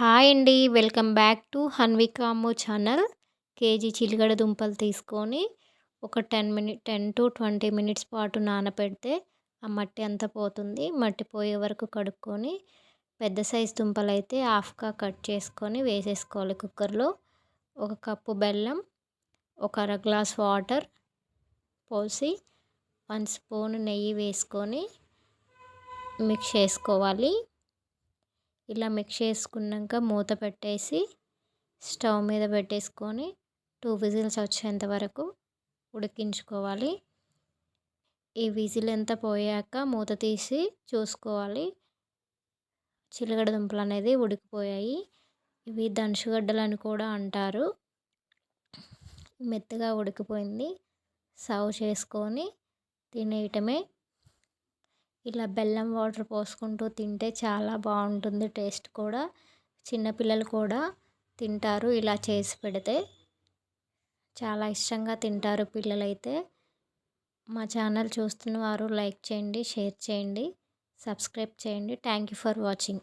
Hi అండి. Welcome back to హన్వికాము channel. KG చిలగడ దుంపలు తీసుకొని ఒక ten minute ten to twenty minutes పాటు నానబెడితే ఆ మట్టి అంతా పోతుంది. మట్టి పోయే వరకు కడుక్కొని పెద్ద సైజ్ దుంపలు అయితే హాఫ్గా కట్ చేసుకొని వేసేసుకోవాలి కుక్కర్లో. ఒక కప్పు బెల్లం ఒక అర గ్లాస్ వాటర్ పోసి వన్ స్పూన్ నెయ్యి వేసుకొని మిక్స్ చేసుకోవాలి. ఇలా మిక్స్ చేసుకున్నాక మూత పెట్టేసి స్టవ్ మీద పెట్టేసుకొని టూ విజిల్స్ వచ్చేంత వరకు ఉడికించుకోవాలి. ఈ విజిల్ ఎంత పోయాక మూత తీసి చూసుకోవాలి. చిలగడ దుంపలు అనేది ఉడికిపోయాయి. ఇవి దంచుగడ్డలు అని కూడా అంటారు. మెత్తగా ఉడికిపోయింది. సర్వ్ చేసుకొని తినేయటమే ఇలా బెల్లం వాటర్ పోసుకుంటూ తింటే చాలా బాగుంటుంది టేస్ట్ కూడా. చిన్నపిల్లలు కూడా తింటారు ఇలా చేసి పెడితే. చాలా ఇష్టంగా తింటారు పిల్లలైతే. మా ఛానల్ చూస్తున్న వారు లైక్ చేయండి షేర్ చేయండి సబ్స్క్రైబ్ చేయండి. Thank you for watching.